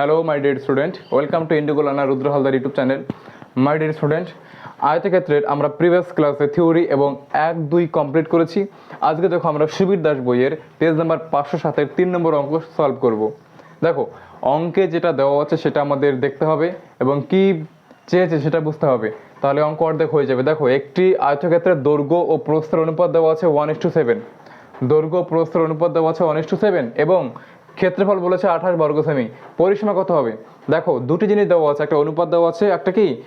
Hello my dear student welcome to Indigo Learner Rudra Haldar YouTube channel my dear student আয়তক্ষেত্রের আমরা previous ক্লাসে theory এবং এক, দুই কমপ্লিট করেছি। আজকে দেখো আমরা সুবীর দাস বইয়ের পেজ নাম্বার পাঁচশো সাতের তিন নম্বর অঙ্ক সলভ করব। দেখো, অঙ্কে যেটা দেওয়া আছে সেটা আমাদের দেখতে হবে এবং কি চেয়েছে সেটা বুঝতে হবে। তাহলে অঙ্ক অর্ধেক হয়ে যাবে। দেখো, একটি আয়তক্ষেত্রের দৈর্ঘ্য ও প্রস্থের অনুপাত দেওয়া আছে ওয়ান ইস টু সেভেন দৈর্ঘ্য ও প্রস্থের অনুপাত দেওয়া আছে ওয়ান ইস টু সেভেন এবং ক্ষেত্রফল বলেছে আঠাশ বর্গ সেমি। পরিসীমা কত হবে? দেখো, দুটি জিনিস দেওয়া আছে, একটা অনুপাত দেওয়া আছে, একটা কি?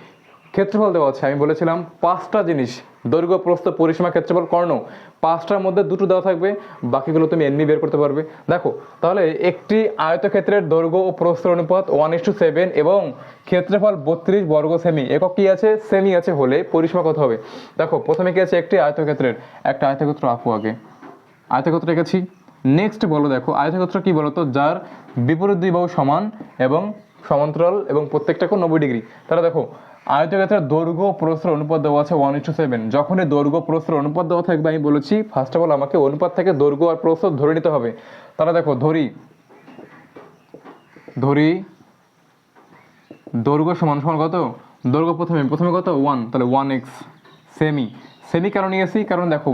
ক্ষেত্রফল দেওয়া আছে। আমি বলেছিলাম পাঁচটা জিনিস। দৈর্ঘ্য, প্রস্থ, পরিসীমা, ক্ষেত্রফল, কর্ণ। পাঁচটার মধ্যে দুটো দেওয়া থাকবে, বাকিগুলো তুমি এমনি বের করতে পারবে। দেখো, তাহলে একটি আয়তক্ষেত্রের দৈর্ঘ্য ও প্রস্থের অনুপাত ওয়ান ইস টু সেভেন এবং ক্ষেত্রফল বত্রিশ বর্গ সেমি। একক কি আছে? সেমি আছে হলে পরিসীমা কত হবে? দেখো, প্রথমে কি আছে? একটি আয়তক্ষেত্রের। একটা আয়তক্ষেত্র আঁকো আগে। আয়তক্ষেত্র রেখেছি নেক্সট বলো দেখো, আয়তক্ষেত্র কি বলতো? যার বিপরীত দুই বাহু সমান এবং সমান্তরাল এবং প্রত্যেকটা কোণ নব্বই ডিগ্রি। তাহলে দেখো, আয়তক্ষেত্রের দৈর্ঘ্য ও প্রস্থের অনুপাত দেওয়া আছে ওয়ান ইস টু সেভেন যখনই দৈর্ঘ্য, প্রস্থের অনুপাত দেওয়া থাকবে, আমি বলেছি ফার্স্ট অফ অল আমাকে অনুপাত থেকে দৈর্ঘ্য আর প্রস্থ ধরে নিতে হবে। তাহলে দেখো, ধরি ধরি, দৈর্ঘ্য সমান সমান কত? দৈর্ঘ্য প্রথমে প্রথমে কত? ওয়ান তাহলে ওয়ান এক্স সেমি সেমি কেন নিয়েছি? কারণ দেখো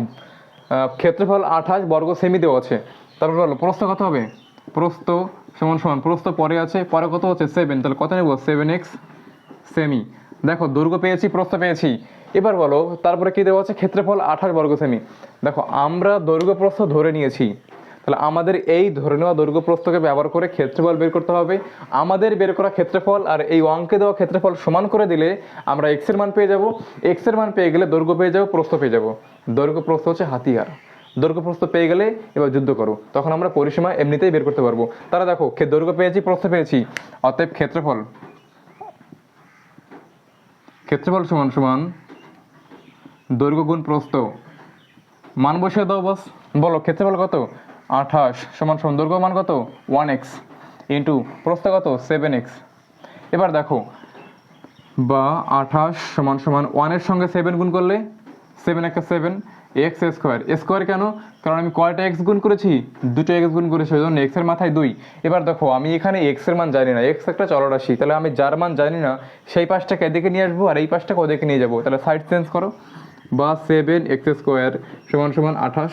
ক্ষেত্রফল আঠাশ বর্গ সেমি দেওয়া আছে। তারপর বলো প্রস্থ কত হবে? প্রস্থ সমান সমান, প্রস্থ পরে আছে, পরে কত হচ্ছে? সেভেন তাহলে কত নেব? সেভেন এক্স সেমি দেখো দৈর্ঘ্য পেয়েছি, প্রস্থ পেয়েছি। এবার বলো, তারপরে কি দেওয়া আছে? ক্ষেত্রফল আঠাশ বর্গ সেমি দেখো, আমরা দৈর্ঘ্য প্রস্থ ধরে নিয়েছি। তাহলে আমাদের এই ধরে নেওয়া দৈর্ঘ্য প্রস্থকে ব্যবহার করে ক্ষেত্রফল বের করতে হবে। আমাদের বের করা ক্ষেত্রফল আর এই অঙ্কে দেওয়া ক্ষেত্রফল সমান করে দিলে আমরা এক্সের মান পেয়ে যাব। এক্সের মান পেয়ে গেলে দৈর্ঘ্য পেয়ে যাব, প্রস্থ পেয়ে যাব। দৈর্ঘ্য প্রস্থ হচ্ছে হাতিয়ার। দৈর্ঘ্য প্রস্থ পেয়ে গেলে এবার যুদ্ধ করো। তখন আমরা পরিসীমা এমনিতেই বের করতে পারব। তারা দেখো দৈর্ঘ্য পেয়েছি, প্রস্থ পেয়েছি। অতএব ক্ষেত্রফল। ক্ষেত্রফল সমান সমান দৈর্ঘ্য গুণ প্রস্থ। মান বসিয়ে দাও বস বলো, ক্ষেত্রফল কত? আঠাশ সমান সমান দৈর্ঘ্য মান কত? ওয়ান এক্স ইন্টু প্রস্থ কত? Seven x. এবার দেখো, বা আঠাশ সমান সমান ওয়ানের সঙ্গে সেভেন গুণ করলে, সেভেন একটা সেভেন। X square. স্কোয়ার কেন? কারণ আমি কয়টা এক্স গুণ করেছি? দুটো এক্স গুণ করেছি, ওই জন্য এক্সের মাথায় দুই। এবার দেখো, আমি এখানে এক্সের মান জানি না। এক্স একটা চলরাশি, তাহলে আমি যার মান জানি না, সেই পাশটাকে এদিকে নিয়ে আসব আর এই পাশটাকে ওদিকে নিয়ে যাব। তাহলে সাইড চেঞ্জ করো। বা সেভেন এক্স স্কোয়ার সমান সমান আঠাশ।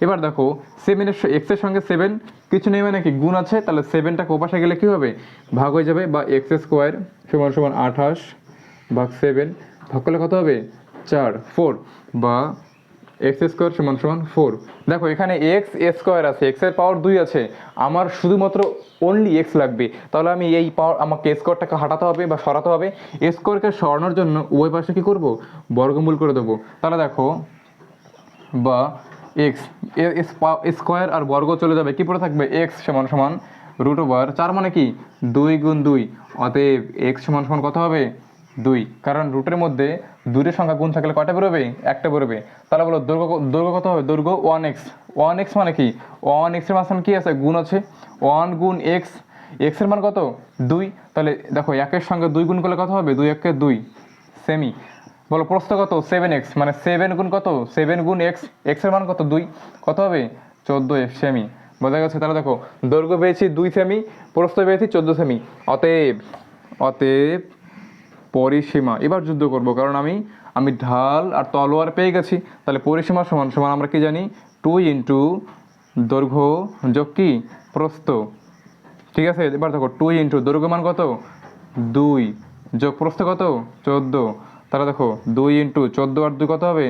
এবার দেখো সেভেনের এক্সের সঙ্গে সেভেন কিছু নেই মানে কি? গুণ আছে, তাহলে সেভেনটাকে ওপাশে গেলে কী হবে? ভাগ হয়ে যাবে, বা এক্স স্কোয়ার সমান সমান আঠাশ, ভাগ সেভেন ভাগ করলে কত হবে? চার ফোর বা এক্স স্কোয়ার সমান সমান ফোর দেখো, এখানে এক্স স্কোয়ার আছে এক্সের পাওয়ার দুই আছে। আমার শুধুমাত্র অনলি এক্স লাগবে। তাহলে আমি এই পাওয়ার আমাকে স্কোয়ারটাকে হাঁটাতে হবে বা সরাতে হবে। স্কোয়ারকে সরানোর জন্য ওই পাশে কী করব? বর্গমূল করে দেবো। তাহলে দেখো, বা এক্স স্কোয়ার আর বর্গ চলে যাবে। কী পড়ে থাকবে? এক্স সমান সমান রুট ওভার চার মানে কি? দুই গুণ দুই। অতএব এক্স সমান সমান কত হবে? দুই। কারণ রুটের মধ্যে দুইয়ের সংখ্যা গুণ থাকলে কয়টা বেরোবে? একটা বেরোবে। তাহলে বলো দৈর্ঘ্য দৈর্ঘ্য কত হবে? দৈর্ঘ্য ওয়ান এক্স ওয়ান এক্স মানে কি? ওয়ান এক্সের মাঝখানে কী আছে? গুণ আছে। ওয়ান গুণ এক্স এক্সের মান কত? দুই। তাহলে দেখো, একের সঙ্গে দুই গুণ করলে কত হবে? দুই একে দুই। সেমি বলো, প্রস্থ কত? সেভেন এক্স মানে সেভেন গুণ কত? সেভেন গুণ এক্স এক্সের মান কত? দুই। কত হবে? চোদ্দ সেমি বোঝা গেছে? তাহলে দেখো দৈর্ঘ্য পেয়েছি দুই সেমি প্রস্থ পেয়েছি চোদ্দ সেমি অতএব অতএব পরিসীমা। এবার যুদ্ধ করব, কারণ আমি আমি ঢাল আর তলোয়ার পেয়ে গেছি। তাহলে পরিসীমা সমান সমান আমরা কি জানি? টু ইন্টু দৈর্ঘ্য যোগ কি? প্রস্থ। ঠিক আছে? এবার দেখো টু ইন্টু দৈর্ঘ্য মান কত? দুই। যোগ প্রস্থ কত? চোদ্দ। তাহলে দেখো, দুই ইন্টু চোদ্দ আর দুই কত হবে?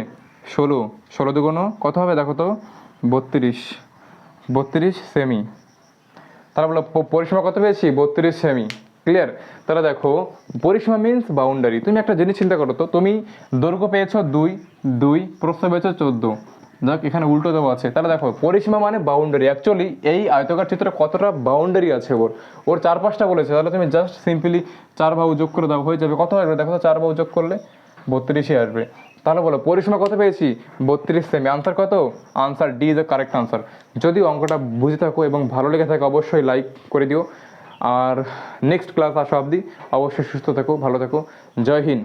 ষোলো। ষোলো দুগুণ কত হবে? দেখো তো, বত্রিশ। বত্রিশ সেমি তাহলে বলো পরিসীমা কত পেয়েছি? বত্রিশ সেমি ক্লিয়ার তাহলে দেখো, পরিসীমা মিন্স বাউন্ডারি তুমি একটা জিনিস চিন্তা করো তো, তুমি দৈর্ঘ্য পেয়েছ দুই দুই, প্রস্থ পেয়েছ চোদ্দ। যাক, এখানে উল্টো দেওয়া আছে। তাহলে দেখো, পরিসীমা মানে বাউন্ডারি অ্যাকচুয়ালি এই আয়তকার চিত্রে কতটা বাউন্ডারি আছে ওর? ওর চারপাশটা বলেছে। তাহলে তুমি জাস্ট সিম্পলি চার বাহু যোগ করে দাও, হয়ে যাবে কত আসবে? দেখো তো, চার বাহু যোগ করলে বত্রিশে আসবে। তাহলে বলো, পরিসীমা কত পেয়েছি? বত্রিশ সেমি আনসার কত? Answer D is the correct answer যদি অঙ্কটা বুঝে থাকো এবং ভালো লেগে থাকে, অবশ্যই লাইক করে দিও। আর নেক্সট ক্লাস আসা অবধি অবশ্যই সুস্থ থাকো ভালো থাকো। জয় হিন্দ।